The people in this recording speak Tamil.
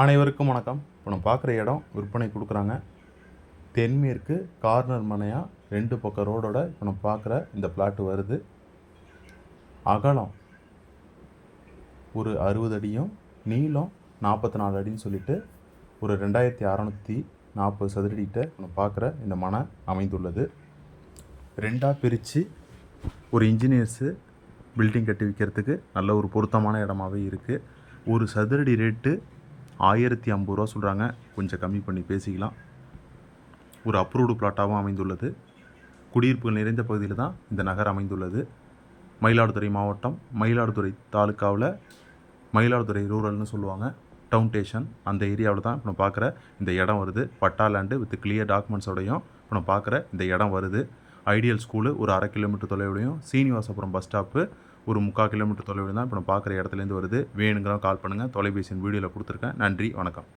அனைவருக்கும் வணக்கம். இப்போ நம்ம பார்க்குற இடம் விற்பனை கொடுக்குறாங்க. தென்மேற்கு கார்னர் மனையாக ரெண்டு பக்கம் ரோடோட இப்போ நம்ம பார்க்குற இந்த பிளாட்டு வருது. அகலம் ஒரு அறுபது அடியும் நீளம் நாற்பத்தி நாலு அடின்னு சொல்லிட்டு ஒரு ரெண்டாயிரத்தி அறநூற்றி நாற்பது சதுரடிகிட்ட நம்ம பார்க்குற இந்த மனை அமைந்துள்ளது. ரெண்டாக பிரித்து ஒரு இன்ஜினியர்ஸு பில்டிங் கட்டி விற்கிறதுக்கு நல்ல ஒரு பொருத்தமான இடமாவே இருக்குது ஒரு சதுரடி ரேட்டு ஆயிரத்தி ஐம்பது ரூபா சொல்கிறாங்க கொஞ்சம் கம்மி பண்ணி பேசிக்கலாம். ஒரு அப்ரூவ்டு பிளாட்டாகவும் அமைந்துள்ளது. குடியிருப்புகள் நிறைந்த பகுதியில் தான் இந்த நகர் அமைந்துள்ளது. மயிலாடுதுறை மாவட்டம் மயிலாடுதுறை தாலுக்காவில் மயிலாடுதுறை ரூரல்னு சொல்லுவாங்க. டவுன் ஸ்டேஷன் அந்த ஏரியாவில் தான் இப்போ பார்க்குற இந்த இடம் வருது. பட்டா லேண்டு வித் கிளியர் டாக்குமெண்ட்ஸோடையும் இப்போ நான் பார்க்குற இந்த இடம் வருது. ஐடியல் ஸ்கூலு ஒரு அரை கிலோமீட்டர் தொலைவிலையும் சீனிவாசபுரம் பஸ் ஸ்டாப்பு ஒரு முக்கால் கிலோமீட்டர் தொலைவில் தான் இப்போ நம்ம பார்க்குற இடத்துலேருந்து வருது. வேணுங்கிறவங்க கால் பண்ணுங்கள் தொலைபேசியின் வீடியோவில் கொடுத்துருக்கேன். நன்றி. வணக்கம்.